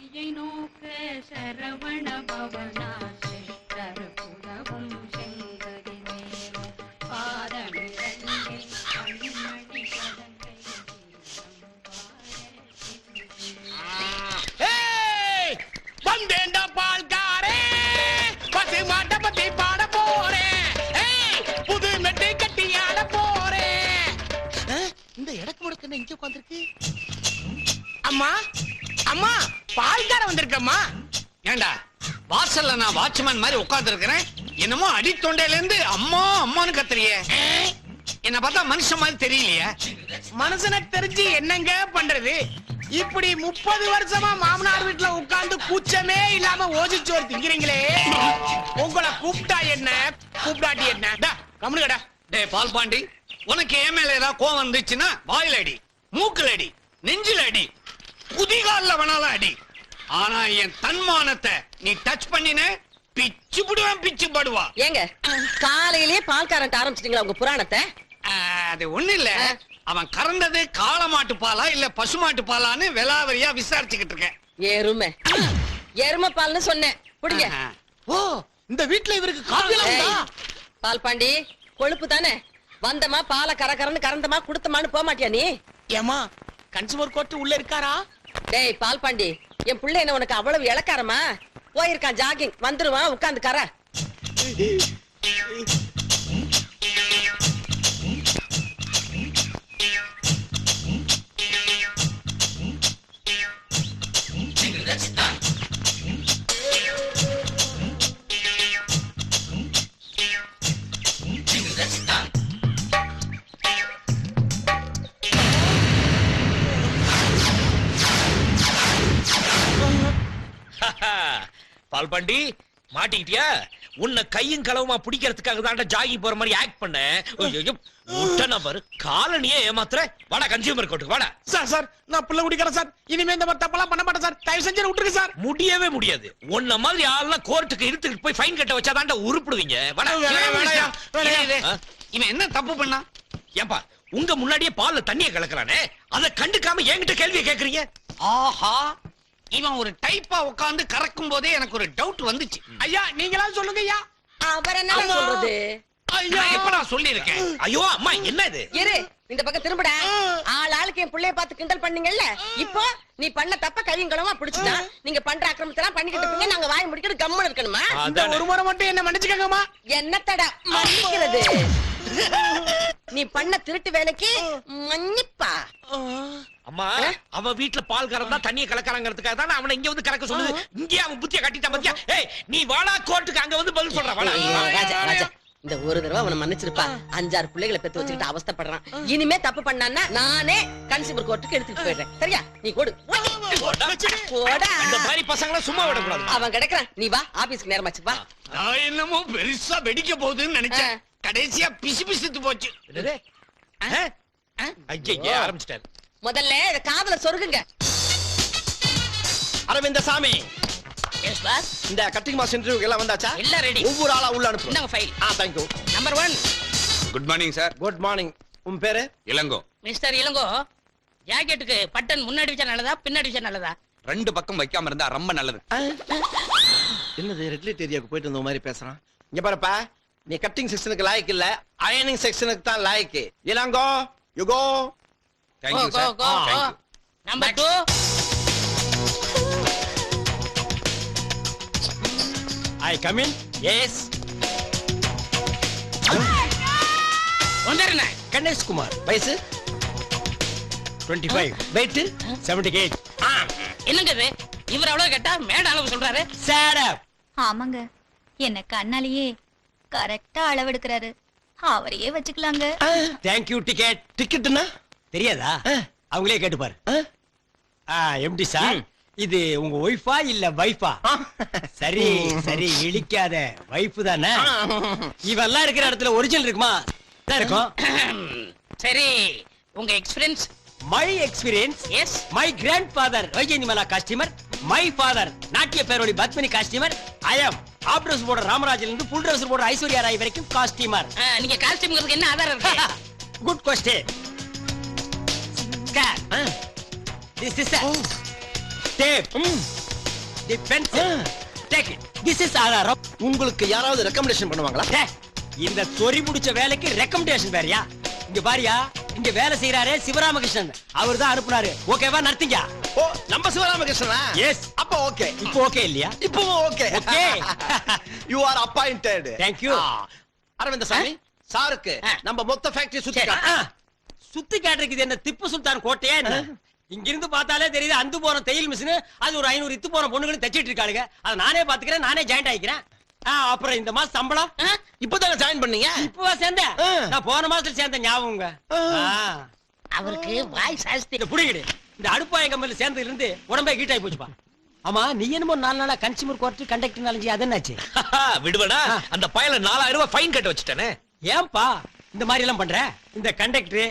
கிரியை நோக்க சரவண பவனா சிஷ்டர் புறவும் செங்கதி மேலும் பாதமிரண்டில் கண்மணி பதங்கை தீரம் பாட ஏய், வந்தேன்டா பால்காரே. பசு மாட்டை பத்தி பாட போறேன். புது மெட்டை கட்டி ஆட போறேன். இந்த இடக்கு முடக்கு இங்க உட்காந்துருக்கு அம்மா அம்மா. பால்கார வந்திருக்கம்மா. ஏண்டா வாசல்ல நான் வாட்ச்மேன் மாதிரி உட்கார்ந்து இருக்கிறேன் என்னமோ அடி தொண்டையில இருந்து அம்மா அம்மான்னு கத்துறியே. என்ன பார்த்தா மனுஷன் மாதிரி தெரியலையே. மனுஷனை தெரிஞ்சு என்னங்க பண்றது? இப்படி முப்பது வருஷமா மாமனார் வீட்டுல உட்கார்ந்து கூச்சமே இல்லாம ஓசிச்சோறு திங்கிறீங்களே. உங்களை கூப்பிட்டா என்ன? கூப்பிடாட்டி என்ன? டா, கம்முனு கடா டேய் பால் பாண்டி உனக்கு என் மேல ஏதாவது கோவம் வந்துச்சுன்னா வாயில அடி மூக்குல அடி நெஞ்சில அடி குதிகால்ல வேணாலும் அடி. ஆனா என் தன்மானத்தை நீ டச் பண்ணின பிச்சு புடுவேன் பிச்சு படுவா. ஏங்க காலையிலேயே பால்காரன்ட்டு ஆரம்பிச்சிட்டீங்களா உங்க புராணத்தை? அது ஒண்ணு இல்ல. அவன் கறந்தது காளமாட்டு பாலா இல்ல பசுமாட்டு பாலான்னு விலாவரியா விசாரிச்சுக்கிட்டு இருக்கேன். எருமை. எருமை பால்னு சொன்னேன். புடிங்க. ஓ இந்த வீட்டுல இவருக்கு? ஏய், பால் பாண்டி கொழுப்பு தானே? வந்தமா பாலை கரகரன்னு கறந்தமா குடுத்தமான்னு போக மாட்டியா நீ? ஏம்மா கன்சூமர் கோர்ட் உள்ள இருக்காரா? டேய் பால் பாண்டி என் பிள்ளை என்ன உனக்கு அவ்வளவு இளக்காரமா போயிருக்கான் ஜாகிங் வந்துருவான் உட்காந்து கர. பால்பாண்டி மாட்டிக்கிட்டியா? உன்னை கையும் களவுமா பிடிக்கிறதுக்காக தான்டா ஜாகி போற மாதிரி ஆக்ட் பண்ண. முட்டை பாரு காலனியே ஏமாத்துற. வாடா கன்சியூமர் கோர்ட்டுக்கு வாடா. சார் சார் நான் புள்ள குடிக்கிறேன் சார். இனிமே இந்த மாதிரி தப்பெல்லாம் பண்ண மாட்டேன் சார். தயவு செஞ்சு விட்டுருங்க சார். முடியவே முடியாது. உன்ன மாதிரி ஆள்லாம் கோர்ட்டுக்கு இழுத்துக்கிட்டு போய் ஃபைன் கட்ட உருப்பிடுவீங்க. இரு, இரு. ஆ? இவன் என்ன தப்பு பண்ணா? ஏன்பா உங்க முன்னாடியே பால்ல தண்ணிய கலக்குறானே அத கண்டுக்காம என்கிட்ட கேள்வியை கேக்குறீங்க? ஆஹா. இவன் ஒரு டைப்பா உட்கார்ந்து கறக்கும் போதே எனக்கு ஒரு டவுட் வந்துச்சு. ஐயா நீங்களா சொல்லுங்க ஐயா. அவர் என்ன. சொல்றது? ஐயா. எப்ப நான் சொல்லியிருக்கேன்? ஐயோ அம்மா என்ன இது இரு இந்த பக்கம் திரும்பட. ஆள் ஆளுக்கு என் புள்ளைய பார்த்து கிண்டல் பண்ணீங்கல்ல? இப்போ நீ பண்ண தப்ப கையங்களமா பிடிச்சுட்டா நீங்க பண்ற அக்கிரமத்தெல்லாம் பண்ணிக்கிட்டு இருப்பீங்க நாங்க வாய் முடிக்கிட்டு கம்முன்னு இருக்கணுமா? இந்த. ஒரு முறை மட்டும் என்ன மன்னிச்சுக்கங்கம்மா. என்னத்தடா மன்னிக்கிறது? நீ பண்ண திருட்டு வேலைக்கு மன்னிப்பா. அம்மா அவன் வீட்டுல பால் கறந்தா தண்ணிய கலக்கறாங்கிறதுக்காக தான் அவனை இங்க வந்து கலக்க சொல்லுது இங்கே அவன் புத்திய கட்டிட்டான் பாத்தியா? ஏய் நீ வாடா கோர்ட்டுக்கு அங்க வந்து பதில் சொல்ற வாடா. ஐயோ, ராஜா ராஜா. இந்த ஒரு தடவை அவனை மன்னிச்சிருப்பா. அஞ்சாறு பிள்ளைகளை பெத்து வச்சுக்கிட்டு அவஸ்தைப்படுறான். இனிமே தப்பு பண்ணான்னா நானே கன்சியூமர் கோர்ட்டுக்கு எடுத்துட்டு போயிடுறேன். சரியா? நீ கொடு. சும்மா விடக்கூடாது. அவன் கிடைக்கிறான். நீ வா ஆபீஸ்க்கு நேரமாச்சு வா. நான் என்னமோ பெருசா வெடிக்க போகுதுன்னு நினைச்சேன். கடைசியா பிசு பிசுத்து போச்சு? ஐயையே, ஆரம்பிச்சிட்டாரு. முதல்ல இத காதுல சொருகுங்க. அரவிந்த சாமி எஸ் பாஸ் இந்த கட்டிங் மாஸ் இன்டர்வியூ எல்லாம் வந்தாச்சா? எல்லாம் ரெடி ஒவ்வொரு ஆளா உள்ள அனுப்பு இந்தாங்க file ah thank you number one good morning sir good morning உன் பேரு? இளங்கோ. மிஸ்டர் இளங்கோ ஜாக்கெட்டுக்கு பட்டன் முன்னாடி வச்சா நல்லதா பின்னாடி வச்சா நல்லதா? ரெண்டு பக்கம் வைக்காம இருந்தா ரொம்ப நல்லது. என்னது ரெட் லைட் ஏரியாவுக்கு போயிட்டு வந்த மாதிரி பேசுறான்? இங்க பாருப்பா நீ கட்டிங் செக்ஷனுக்கு லாய்க்கு இல்ல அயனிங் செக்ஷனுக்கு தான் லாய்க்கு. Elango you go thank you go sir go go number two I come in yes வந்துடுறேன் கணேஷ் குமார். வயசு? 25 வெயிட் 70 கேஜ் என்னங்க இது? இவர் அவ்வளவு கேட்டா மேட அளவு சொல்றாரு. சேட் அப் ஆமாங்க. என்ன கண்ணாலேயே கரெக்டா அளவெடுக்கிறாரு. அவரையே வச்சுக்கலாங்க. தேங்க் யூ டிக்கெட் டிக்கெட்னா தெரியாதா? அவங்களே கேட்டு பாரு எம்டி சார் இது உங்க ஒய்ஃபா இல்ல வைஃபா சரி சரி இழிக்காத. வைஃப் தானே? இவெல்லாம் இருக்கிற இடத்துல ஒரிஜினல் இருக்குமா? இருக்கும்? சரி உங்க experience my experience yes my grandfather Vyjayanthimala costumer my father நாட்டிய பேரோடி பத்மினி காஸ்டியூமர் ஐ ஆப் ட்ரெஸ் போடுற ராமராஜில இருந்து புல் ட்ரெஸ் போடுற ஐஸ்வர்யா ராய் வரைக்கும் காஸ்டியூமர் நீங்க காஸ்டியூம்ங்கிறதுக்கு என்ன ஆதாரம் இருக்கு? Good question Dad. Uh. This is a oh. tape. Mm. The pencil. Uh. Take it. This is our உங்களுக்கு யாராவது ரெக்கமெண்டேஷன் பண்ணுவாங்களா? இந்த சொறி முடிச்ச வேலைக்கு ரெக்கமெண்டேஷன் வேறயா? இங்க பாரியா இங்க வேலை செய்யறாரு சிவராமகிருஷ்ணன். அவர் தான் அனுப்புனாரு. ஓகேவா நடத்திங்க ஓ நம்ம சிவராமகிருஷ்ணனா? எஸ் அப்ப ஓகே இப்போ ஓகே இல்லையா? இப்போ okay okay you are appointed thank you Aravind Swamy சாருக்கு நம்ம மொத்த ஃபேக்டரி சுத்தி சுத்தி காட்டுறதுக்கு என்ன திப்பு சுல்தான் கோட்டையா என்ன? இங்க இருந்து பார்த்தாலே தெரியுது அந்து போன தையல் மிஷின் அது ஒரு ஐநூறு இத்து போன பொண்ணுங்களும் தச்சிட்டு இருக்காளுங்க. அதை நானே பாத்துக்கிறேன் நானே ஜாயிண்ட் ஆயிக்கிறேன். அப்புறம் இந்த மாசம் சம்பளம்? இப்பதானே ஜாயின் பண்ணீங்க? இப்பவா சேர்ந்தேன். ஆ. நான் போன மாசத்துல சேர்ந்த ஞாபகங்க. ஆ. அவருக்கு வாய் சாஸ்தி. இந்த புடிங்கிடு. இந்த அடுப்பாய கம்பெனில சேர்ந்ததுல இருந்து உடம்பே ஆகி போச்சுப்பா. ஆமா நீ என்னமோ நாலு நாளா கன்சியூமர் கோர்ட் கண்டக்டர் நாலஞ்சு அது என்னாச்சு? விடுவடா. அந்த பயல நாலாயிரம் ரூபாய் ஃபைன் கட்ட வச்சுட்டானே. ஏன்பா இந்த மாதிரி எல்லாம் பண்ற? இந்த கண்டக்டர்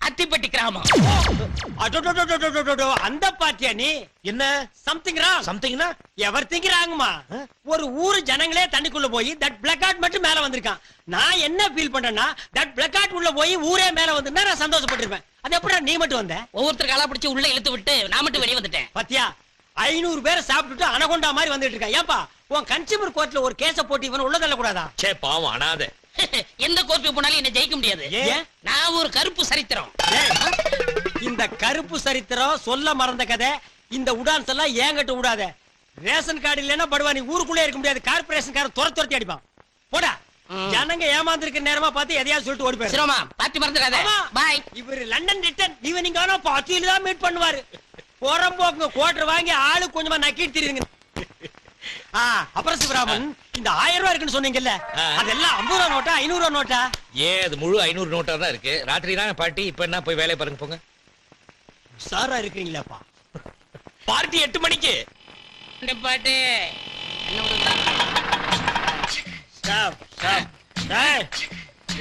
அத்திப்பட்டி கிராமம். அந்த பாட்டியா நீ என்ன சம்திங் ராங் சம்திங்னா எவர் திங்க் ராங்குமா ஒரு ஊரு ஜனங்களே தண்ணிக்குள்ள போய் தட் பிளாக் அவுட் மட்டும் மேல வந்திருக்கான் நான் என்ன ஃபீல் பண்றேன்னா தட் பிளாக் அவுட் உள்ள போய் ஊரே மேல வந்திருந்தா நான் சந்தோஷப்பட்டிருப்பேன் அது எப்படா நீ மட்டும் வந்த ஒவ்வொருத்தர் காலா பிடிச்சி உள்ள இழுத்து விட்டு நான் மட்டும் வெளியே வந்துட்டேன் பாத்தியா ஐநூறு பேரை சாப்பிட்டுட்டு அனகொண்டா மாதிரி வந்துட்டு இருக்கான் ஏன்பா உன் கன்சியூமர் கோர்ட்ல ஒரு கேஸ போட்டு இவன் உள்ள தள்ளக்கூடாதா? சே பாவம் அனாதை. எந்த கோர்ட்டுக்கு போனாலும் என்ன ஜெயிக்க முடியாது? நான் ஒரு கருப்பு சரித்திரம். இந்த கருப்பு சரித்திரம் சொல்ல மறந்த கதை இந்த உடான்ஸ் எல்லாம் ஏங்கட்டு விடாத ரேஷன் கார்டு இல்லைன்னா படுவா நீ ஊருக்குள்ளே இருக்க முடியாது. கார்பரேஷன் காரன் துரத்து துரத்தி அடிப்பான். போடா. ஜனங்க ஏமாந்துருக்க நேரமா பார்த்து எதையாவது சொல்லிட்டு ஓடி போயிரு. சிரோமா பாத்தி மறந்துடாத. பாய் இவர் லண்டன் ரிட்டர்ன் ஈவினிங் ஆனா பாத்தியில தான் மீட் பண்ணுவாரு. போறம்போக்குங்க குவார்டர் வாங்கி ஆளு கொஞ்சமா நக்கிட்டு தெரியுங்க ஆ அப்புறம் சிவராமன் இந்த ஆயிரம் ரூபாய் இருக்குன்னு சொன்னீங்கல்ல. அதெல்லாம் ஐம்பது ரூபா நோட்டா ஐநூறு ரூபா நோட்டா? ஏன் அது முழு ஐநூறு நோட்டா தான் இருக்கு. ராத்திரி தான் பாட்டி இப்ப என்ன போய் வேலையை பாருங்க போங்க. சாரா இருக்கிறீங்களாப்பா? பார்ட்டி எட்டு மணிக்கு. இந்த பாட்டு என்ன விடுதா? Stop stop. டேய்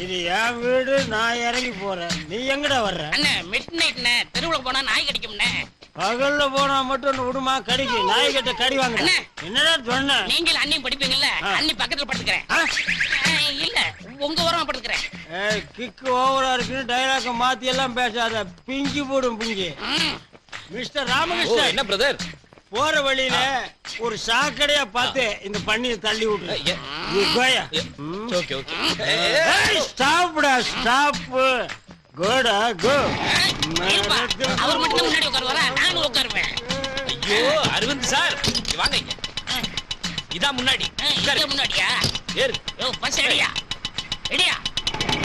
இது என் வீடு நான் இறங்கி போறேன். நீ எங்கடா வர்ற? அண்ணே மிட் நைட்ண்ணே தெருவுல போனா நாய் கடிக்கும்ண்ணே. பகல்ல போனா மட்டும் விடுமா? கடிக்கு. நாய் கிட்ட கடி வாங்க அண்ணே. என்னடா சொன்ன? நீங்கள் அண்ணியும் படிப்பீங்கல்ல. அண்ணி பக்கத்துல படுத்துக்கிறேன். இல்ல. உங்க ஓரமா படுத்துக்கிறேன். ஏய் கிக்கு ஓவரா இருக்குன்னு டைலாக்க மாத்தி எல்லாம் பேசாத. பிங்கி போடும் பிங்கி. மிஸ்டர் ராமகிருஷ்ணன். என்ன பிரதர் போற வழியில ஒரு சாக்கடையா பார்த்து இந்த பண்ணியை தள்ளி விட்டு நீ கோயா ஓகே ஓகே. ஸ்டாப்டா ஸ்டாப் கோடா கோ. அவர் மட்டும் முன்னாடி உட்காருவாரா? நானும் உட்காருவேன். ஐயோ அரவிந்த் சார். வாங்க இங்க. இதான் முன்னாடி. முன்னாடியா? ஏறு. பஸ் ரெடியா ரெடியா